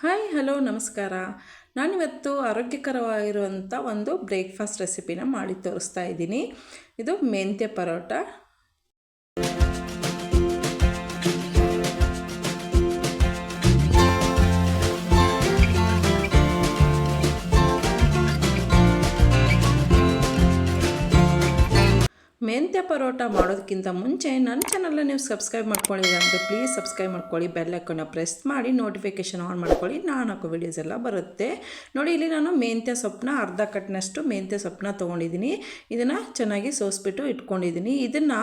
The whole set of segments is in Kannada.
ಹಾಯ್ ಹಲೋ ನಮಸ್ಕಾರ. ನಾನಿವತ್ತು ಆರೋಗ್ಯಕರವಾಗಿರುವಂಥ ಒಂದು ಬ್ರೇಕ್ಫಾಸ್ಟ್ ರೆಸಿಪಿನ ಮಾಡಿ ತೋರಿಸ್ತಾ ಇದ್ದೀನಿ. ಇದು ಮೆಂತ್ಯ ಪರೋಟ. ಮೆಂತ್ಯ ಪರೋಟ ಮಾಡೋದಕ್ಕಿಂತ ಮುಂಚೆ ನನ್ನ ಚಾನಲ್ನ ನೀವು ಸಬ್ಸ್ಕ್ರೈಬ್ ಮಾಡ್ಕೊಳ್ಳಿ. ಅಂದರೆ ಪ್ಲೀಸ್ ಸಬ್ಸ್ಕ್ರೈಬ್ ಮಾಡ್ಕೊಳ್ಳಿ. ಬೆಲ್ ಐಕನ್ನ ಪ್ರೆಸ್ ಮಾಡಿ ನೋಟಿಫಿಕೇಷನ್ ಆನ್ ಮಾಡ್ಕೊಳ್ಳಿ. ನಾನು ಹಾಕೋ ವೀಡಿಯೋಸ್ ಎಲ್ಲ ಬರುತ್ತೆ. ನೋಡಿ, ಇಲ್ಲಿ ನಾನು ಮೆಂತ್ಯ ಸೊಪ್ಪನ್ನ ಅರ್ಧ ಕಟ್ನಷ್ಟು ಮೆಂತ್ಯ ಸೊಪ್ಪನ್ನ ತೊಗೊಂಡಿದ್ದೀನಿ. ಇದನ್ನು ಚೆನ್ನಾಗಿ ಸೋಸ್ಬಿಟ್ಟು ಇಟ್ಕೊಂಡಿದ್ದೀನಿ. ಇದನ್ನು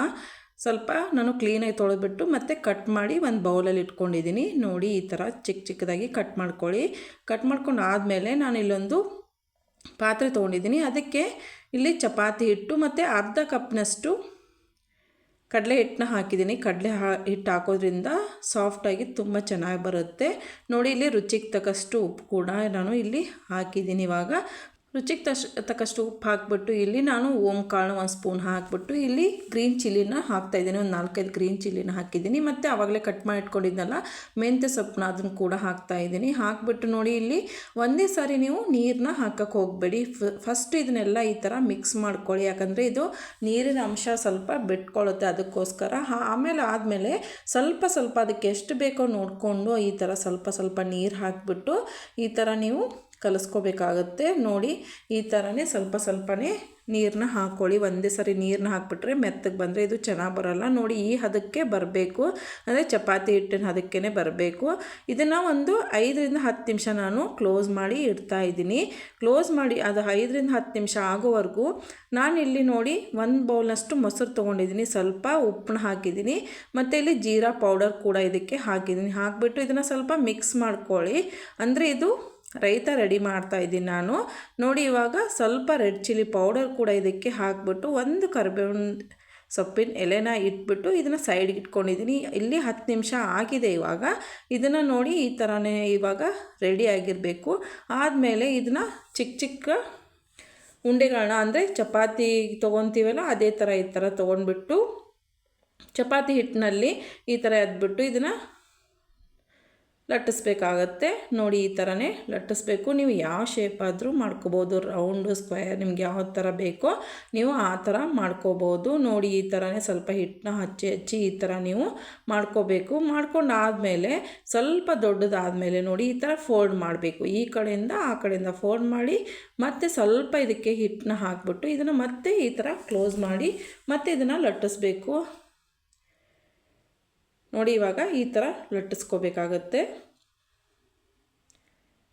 ಸ್ವಲ್ಪ ನಾನು ಕ್ಲೀನಾಗಿ ತೊಳೆದ್ಬಿಟ್ಟು ಮತ್ತೆ ಕಟ್ ಮಾಡಿ ಒಂದು ಬೌಲಲ್ಲಿ ಇಟ್ಕೊಂಡಿದ್ದೀನಿ. ನೋಡಿ, ಈ ಥರ ಚಿಕ್ಕ ಚಿಕ್ಕದಾಗಿ ಕಟ್ ಮಾಡ್ಕೊಳ್ಳಿ. ಕಟ್ ಮಾಡ್ಕೊಂಡು ಆದಮೇಲೆ ನಾನು ಇಲ್ಲೊಂದು ಪಾತ್ರೆ ತೊಗೊಂಡಿದ್ದೀನಿ. ಅದಕ್ಕೆ ಇಲ್ಲಿ ಚಪಾತಿ ಹಿಟ್ಟು ಮತ್ತು ಅರ್ಧ ಕಪ್ನಷ್ಟು ಕಡಲೆ ಹಿಟ್ಟನ್ನ ಹಾಕಿದ್ದೀನಿ. ಕಡಲೆ ಹಾ, ಹಿಟ್ಟು ಹಾಕೋದ್ರಿಂದ ಸಾಫ್ಟಾಗಿ ತುಂಬ ಚೆನ್ನಾಗಿ ಬರುತ್ತೆ. ನೋಡಿ, ಇಲ್ಲಿ ರುಚಿಗೆ ತಕ್ಕಷ್ಟು ಉಪ್ಪು ಕೂಡ ನಾನು ಇಲ್ಲಿ ಹಾಕಿದ್ದೀನಿ ಇವಾಗ. ರುಚಿಗೆ ತಶ್, ತಕ್ಕಷ್ಟು ಉಪ್ಪು ಹಾಕ್ಬಿಟ್ಟು ಇಲ್ಲಿ ನಾನು ಓಮ್ ಕಾಳು ಒಂದು ಸ್ಪೂನ್ ಹಾಕ್ಬಿಟ್ಟು ಇಲ್ಲಿ ಗ್ರೀನ್ ಚಿಲ್ಲಿನ ಹಾಕ್ತಾಯಿದ್ದೀನಿ ಒಂದು ನಾಲ್ಕೈದು ಗ್ರೀನ್ ಚಿಲ್ಲಿನ ಹಾಕಿದ್ದೀನಿ. ಮತ್ತು ಆವಾಗಲೇ ಕಟ್ ಮಾಡಿ ಇಟ್ಕೊಂಡಿದ್ದಲ್ಲ ಮೆಂತ್ಯ ಸೊಪ್ಪನ್ನ ಅದನ್ನು ಕೂಡ ಹಾಕ್ತಾಯಿದ್ದೀನಿ ಹಾಕ್ಬಿಟ್ಟು ನೋಡಿ ಇಲ್ಲಿ ಒಂದೇ ಸಾರಿ ನೀವು ನೀರನ್ನ ಹಾಕಕ್ಕೆ ಹೋಗಬೇಡಿ. ಫಸ್ಟ್ ಇದನ್ನೆಲ್ಲ ಈ ಥರ ಮಿಕ್ಸ್ ಮಾಡ್ಕೊಳ್ಳಿ. ಯಾಕಂದರೆ ಇದು ನೀರಿನ ಅಂಶ ಸ್ವಲ್ಪ ಬಿಟ್ಕೊಳ್ಳುತ್ತೆ ಅದಕ್ಕೋಸ್ಕರ. ಆಮೇಲೆ ಆದಮೇಲೆ ಸ್ವಲ್ಪ ಸ್ವಲ್ಪ ಅದಕ್ಕೆ ಎಷ್ಟು ಬೇಕೋ ನೋಡಿಕೊಂಡು ಈ ಥರ ಸ್ವಲ್ಪ ಸ್ವಲ್ಪ ನೀರು ಹಾಕಿಬಿಟ್ಟು ಈ ಥರ ನೀವು ಕಲಿಸ್ಕೋಬೇಕಾಗತ್ತೆ. ನೋಡಿ, ಈ ಥರನೇ ಸ್ವಲ್ಪ ಸ್ವಲ್ಪನೇ ನೀರನ್ನ ಹಾಕ್ಕೊಳ್ಳಿ ಒಂದೇ ಸರಿ ನೀರನ್ನ ಹಾಕ್ಬಿಟ್ರೆ ಮೆತ್ತಗೆ ಬಂದರೆ ಇದು ಚೆನ್ನಾಗಿ ಬರೋಲ್ಲ. ನೋಡಿ, ಈ ಹದಕ್ಕೆ ಬರಬೇಕು. ಅಂದರೆ ಚಪಾತಿ ಹಿಟ್ಟಿನ ಹದಕ್ಕೇ ಬರಬೇಕು. ಇದನ್ನು ಒಂದು ಐದರಿಂದ ಹತ್ತು ನಿಮಿಷ ನಾನು ಕ್ಲೋಸ್ ಮಾಡಿ ಇಡ್ತಾ ಇದ್ದೀನಿ. ಕ್ಲೋಸ್ ಮಾಡಿ ಅದು ಐದರಿಂದ ಹತ್ತು ನಿಮಿಷ ಆಗೋವರೆಗೂ ನಾನು ಇಲ್ಲಿ ನೋಡಿ ಒಂದು ಬೌಲ್ನಷ್ಟು ಮೊಸರು ತೊಗೊಂಡಿದ್ದೀನಿ. ಸ್ವಲ್ಪ ಉಪ್ಪನ್ನ ಹಾಕಿದ್ದೀನಿ. ಮತ್ತು ಇಲ್ಲಿ ಜೀರಾ ಪೌಡರ್ ಕೂಡ ಇದಕ್ಕೆ ಹಾಕಿದ್ದೀನಿ. ಹಾಕಿಬಿಟ್ಟು ಇದನ್ನು ಸ್ವಲ್ಪ ಮಿಕ್ಸ್ ಮಾಡ್ಕೊಳ್ಳಿ. ಅಂದರೆ ಇದು ರೈತ ರೆಡಿ ಮಾಡ್ತಾ ಇದ್ದೀನಿ ನಾನು. ನೋಡಿ ಇವಾಗ ಸ್ವಲ್ಪ ರೆಡ್ ಚಿಲ್ಲಿ ಪೌಡರ್ ಕೂಡ ಇದಕ್ಕೆ ಹಾಕ್ಬಿಟ್ಟು ಒಂದು ಕರ್ಬೇವಿನ ಸೊಪ್ಪಿನ ಎಲೆನ ಇಟ್ಬಿಟ್ಟು ಇದನ್ನು ಸೈಡ್ಗೆ ಇಟ್ಕೊಂಡಿದ್ದೀನಿ. ಇಲ್ಲಿ ಹತ್ತು ನಿಮಿಷ ಆಗಿದೆ ಇವಾಗ. ಇದನ್ನು ನೋಡಿ ಈ ಥರನೇ ಇವಾಗ ರೆಡಿ ಆಗಿರಬೇಕು. ಆದಮೇಲೆ ಇದನ್ನು ಚಿಕ್ಕ ಚಿಕ್ಕ ಉಂಡೆಗಳನ್ನ ಅಂದರೆ ಚಪಾತಿ ತೊಗೊತೀವಲ್ಲ ಅದೇ ಥರ ಈ ಥರ ತೊಗೊಂಡ್ಬಿಟ್ಟು, ಚಪಾತಿ ಹಿಟ್ಟಿನಲ್ಲಿ ಈ ಥರ ಎದ್ಬಿಟ್ಟು ಇದನ್ನು ಲಟ್ಟಿಸ್ಬೇಕಾಗತ್ತೆ. ನೋಡಿ ಈ ಥರನೇ ಲಟ್ಟಿಸ್ಬೇಕು. ನೀವು ಯಾವ ಶೇಪ್ ಆದರೂ ಮಾಡ್ಕೋಬೋದು. ರೌಂಡು ಸ್ಕ್ವೇರ್ ನಿಮ್ಗೆ ಯಾವ ಥರ ಬೇಕೋ ನೀವು ಆ ಥರ ಮಾಡ್ಕೋಬೋದು. ನೋಡಿ ಈ ಥರನೇ ಸ್ವಲ್ಪ ಹಿಟ್ಟನ್ನ ಹಚ್ಚಿ ಹಚ್ಚಿ ಈ ಥರ ನೀವು ಮಾಡ್ಕೋಬೇಕು. ಮಾಡ್ಕೊಂಡಾದಮೇಲೆ ಸ್ವಲ್ಪ ದೊಡ್ಡದಾದಮೇಲೆ ನೋಡಿ ಈ ಥರ ಫೋಲ್ಡ್ ಮಾಡಬೇಕು. ಈ ಕಡೆಯಿಂದ ಆ ಕಡೆಯಿಂದ ಫೋಲ್ಡ್ ಮಾಡಿ ಮತ್ತೆ ಸ್ವಲ್ಪ ಇದಕ್ಕೆ ಹಿಟ್ಟನ್ನ ಹಾಕ್ಬಿಟ್ಟು ಇದನ್ನು ಮತ್ತೆ ಈ ಥರ ಕ್ಲೋಸ್ ಮಾಡಿ ಮತ್ತೆ ಇದನ್ನು ಲಟ್ಟಿಸ್ಬೇಕು. ನೋಡಿ ಇವಾಗ ಈ ಥರ ಲಟ್ಟಿಸ್ಕೋಬೇಕಾಗತ್ತೆ.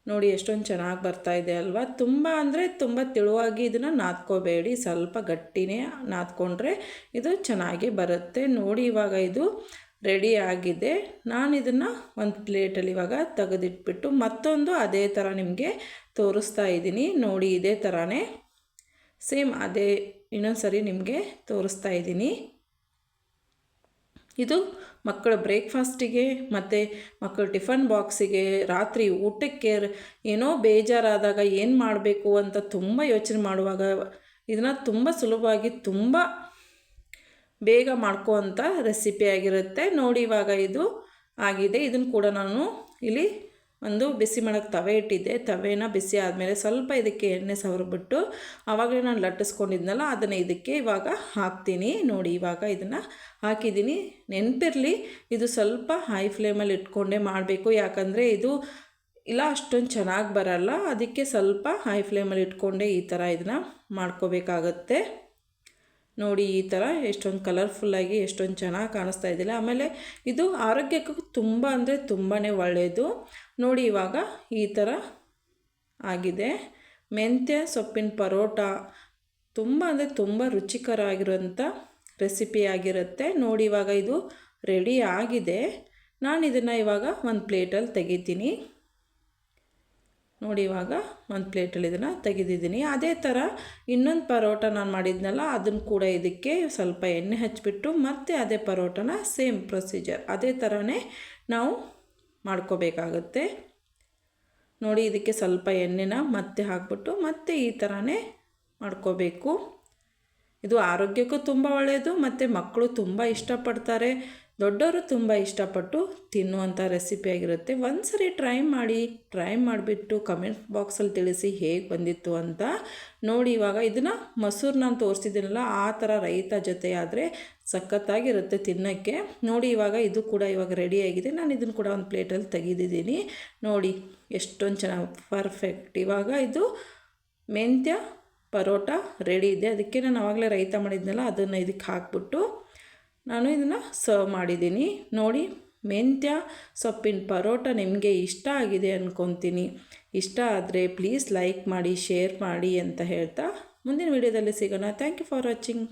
ನೋಡಿ ಎಷ್ಟೊಂದು ಚೆನ್ನಾಗಿ ಬರ್ತಾ ಇದೆ ಅಲ್ವಾ? ತುಂಬ ಅಂದರೆ ತುಂಬ ತೆಳುವಾಗಿ ಇದನ್ನು ನಾದ್ಕೋಬೇಡಿ. ಸ್ವಲ್ಪ ಗಟ್ಟಿನೇ ನಾದ್ಕೊಂಡ್ರೆ ಇದು ಚೆನ್ನಾಗಿ ಬರುತ್ತೆ. ನೋಡಿ ಇವಾಗ ಇದು ರೆಡಿ ಆಗಿದೆ. ನಾನು ಇದನ್ನು ಒಂದು ಪ್ಲೇಟಲ್ಲಿ ಇವಾಗ ತೆಗೆದಿಟ್ಬಿಟ್ಟು ಮತ್ತೊಂದು ಅದೇ ಥರ ನಿಮಗೆ ತೋರಿಸ್ತಾ ಇದ್ದೀನಿ. ನೋಡಿ ಇದೇ ಥರನೇ ಸೇಮ್ ಅದೇ ಇನ್ನೊಂದು ಸರಿ ನಿಮಗೆ ತೋರಿಸ್ತಾ ಇದ್ದೀನಿ. ಇದು ಮಕ್ಕಳ ಬ್ರೇಕ್ಫಾಸ್ಟಿಗೆ ಮತ್ತು ಮಕ್ಕಳ ಟಿಫನ್ ಬಾಕ್ಸಿಗೆ ರಾತ್ರಿ ಊಟಕ್ಕೆ ಏನೋ ಬೇಜಾರಾದಾಗ ಏನು ಮಾಡಬೇಕು ಅಂತ ತುಂಬ ಯೋಚನೆ ಮಾಡುವಾಗ ಇದನ್ನು ತುಂಬ ಸುಲಭವಾಗಿ ತುಂಬ ಬೇಗ ಮಾಡ್ಕೋವಂಥ ರೆಸಿಪಿ ಆಗಿರುತ್ತೆ. ನೋಡಿ ಇವಾಗ ಇದು ಆಗಿದೆ. ಇದನ್ನು ಕೂಡ ನಾನು ಇಲ್ಲಿ ಒಂದು ಬಿಸಿ ಮಾಡೋಕ್ಕೆ ತವೆ ಇಟ್ಟಿದ್ದೆ. ತವೆನ ಬಿಸಿ ಆದಮೇಲೆ ಸ್ವಲ್ಪ ಇದಕ್ಕೆ ಎಣ್ಣೆ ಸವರ್ಬಿಟ್ಟು ಆವಾಗಲೇ ನಾನು ಲಟ್ಟಿಸ್ಕೊಂಡಿದ್ನಲ್ಲ ಅದನ್ನು ಇದಕ್ಕೆ ಇವಾಗ ಹಾಕ್ತೀನಿ. ನೋಡಿ, ಇವಾಗ ಇದನ್ನು ಹಾಕಿದ್ದೀನಿ. ನೆನಪಿರಲಿ, ಇದು ಸ್ವಲ್ಪ ಹೈ ಫ್ಲೇಮಲ್ಲಿ ಇಟ್ಕೊಂಡೇ ಮಾಡಬೇಕು. ಯಾಕಂದರೆ ಇದು ಇಲ್ಲ, ಅಷ್ಟೊಂದು ಚೆನ್ನಾಗಿ ಬರಲ್ಲ. ಅದಕ್ಕೆ ಸ್ವಲ್ಪ ಹೈ ಫ್ಲೇಮಲ್ಲಿ ಇಟ್ಕೊಂಡೇ ಈ ಥರ ಇದನ್ನು ಮಾಡ್ಕೋಬೇಕಾಗತ್ತೆ. ನೋಡಿ ಈ ಥರ ಎಷ್ಟೊಂದು ಕಲರ್ಫುಲ್ಲಾಗಿ ಎಷ್ಟೊಂದು ಚೆನ್ನಾಗಿ ಕಾಣಿಸ್ತಾ ಇದ್ದಿಲ್ಲ. ಆಮೇಲೆ ಇದು ಆರೋಗ್ಯಕ್ಕೂ ತುಂಬ ಅಂದರೆ ತುಂಬಾ ಒಳ್ಳೆಯದು. ನೋಡಿ ಇವಾಗ ಈ ಥರ ಆಗಿದೆ. ಮೆಂತ್ಯ, ಸೊಪ್ಪಿನ ಪರೋಟ ತುಂಬ ಅಂದರೆ ತುಂಬ ರುಚಿಕರ ಆಗಿರೋಂಥ ರೆಸಿಪಿ ಆಗಿರುತ್ತೆ. ನೋಡಿ ಇವಾಗ ಇದು ರೆಡಿ ಆಗಿದೆ. ನಾನು ಇದನ್ನು ಇವಾಗ ಒಂದು ಪ್ಲೇಟಲ್ಲಿ ತೆಗಿತೀನಿ. ನೋಡಿ ಇವಾಗ ಒಂದು ಪ್ಲೇಟಲ್ಲಿ ಇದನ್ನು ತೆಗೆದಿದ್ದೀನಿ. ಅದೇ ಥರ ಇನ್ನೊಂದು ಪರೋಟ ನಾನು ಮಾಡಿದ್ನಲ್ಲ, ಅದನ್ನು ಕೂಡ ಇದಕ್ಕೆ ಸ್ವಲ್ಪ ಎಣ್ಣೆ ಹಚ್ಚಿಬಿಟ್ಟು ಮತ್ತೆ ಅದೇ ಪರೋಟನ ಸೇಮ್ ಪ್ರೊಸೀಜರ್ ಅದೇ ಥರನೇ ನಾವು ಮಾಡ್ಕೋಬೇಕಾಗತ್ತೆ. ನೋಡಿ ಇದಕ್ಕೆ ಸ್ವಲ್ಪ ಎಣ್ಣೆನ ಮತ್ತೆ ಹಾಕ್ಬಿಟ್ಟು ಮತ್ತೆ ಈ ಥರನೇ ಮಾಡ್ಕೋಬೇಕು. ಇದು ಆರೋಗ್ಯಕ್ಕೂ ತುಂಬ ಒಳ್ಳೆಯದು ಮತ್ತು ಮಕ್ಕಳು ತುಂಬ ಇಷ್ಟಪಡ್ತಾರೆ. ದೊಡ್ಡವರು ತುಂಬ ಇಷ್ಟಪಟ್ಟು ತಿನ್ನುವಂಥ ರೆಸಿಪಿ ಆಗಿರುತ್ತೆ. ಒಂದು ಸರಿ ಟ್ರೈ ಮಾಡಿ ಟ್ರೈ ಮಾಡಿಬಿಟ್ಟು ಕಮೆಂಟ್ ಬಾಕ್ಸಲ್ಲಿ ತಿಳಿಸಿ ಹೇಗೆ ಬಂದಿತ್ತು ಅಂತ ನೋಡಿ ಇವಾಗ ಇದನ್ನು ಮೊಸರು ನಾನು ತೋರಿಸಿದ್ದೀನಲ್ಲ, ಆ ಥರ ರೈತ ಜೊತೆ ಆದರೆ ಸಖತ್ತಾಗಿರುತ್ತೆ ತಿನ್ನೋಕ್ಕೆ. ನೋಡಿ ಇವಾಗ ಇದು ಕೂಡ ಇವಾಗ ರೆಡಿಯಾಗಿದೆ ನಾನು ಇದನ್ನು ಕೂಡ ಒಂದು ಪ್ಲೇಟಲ್ಲಿ ತೆಗೆದಿದ್ದೀನಿ. ನೋಡಿ ಎಷ್ಟೊಂದು ಚೆನ್ನಾಗಿ ಪರ್ಫೆಕ್ಟ್ ಇವಾಗ ಇದು ಮೆಂತ್ಯ ಪರೋಟ ರೆಡಿ ಇದೆ. ಅದಕ್ಕೆ ನಾನು ಆವಾಗಲೇ ರೈತ ಮಾಡಿದ್ನಲ್ಲ, ಅದನ್ನು ಇದಕ್ಕೆ ಹಾಕ್ಬಿಟ್ಟು ನಾನು ಇದನ್ನು ಸರ್ವ್ ಮಾಡಿದ್ದೀನಿ. ನೋಡಿ, ಮೆಂತ್ಯ ಸೊಪ್ಪಿನ ಪರೋಟ ನಿಮಗೆ ಇಷ್ಟ ಆಗಿದೆ ಅಂದ್ಕೊತೀನಿ ಇಷ್ಟ ಆದರೆ ಪ್ಲೀಸ್ ಲೈಕ್ ಮಾಡಿ ಶೇರ್ ಮಾಡಿ ಅಂತ ಹೇಳ್ತಾ ಮುಂದಿನ ವೀಡಿಯೋದಲ್ಲಿ ಸಿಗೋಣ. Thank you for watching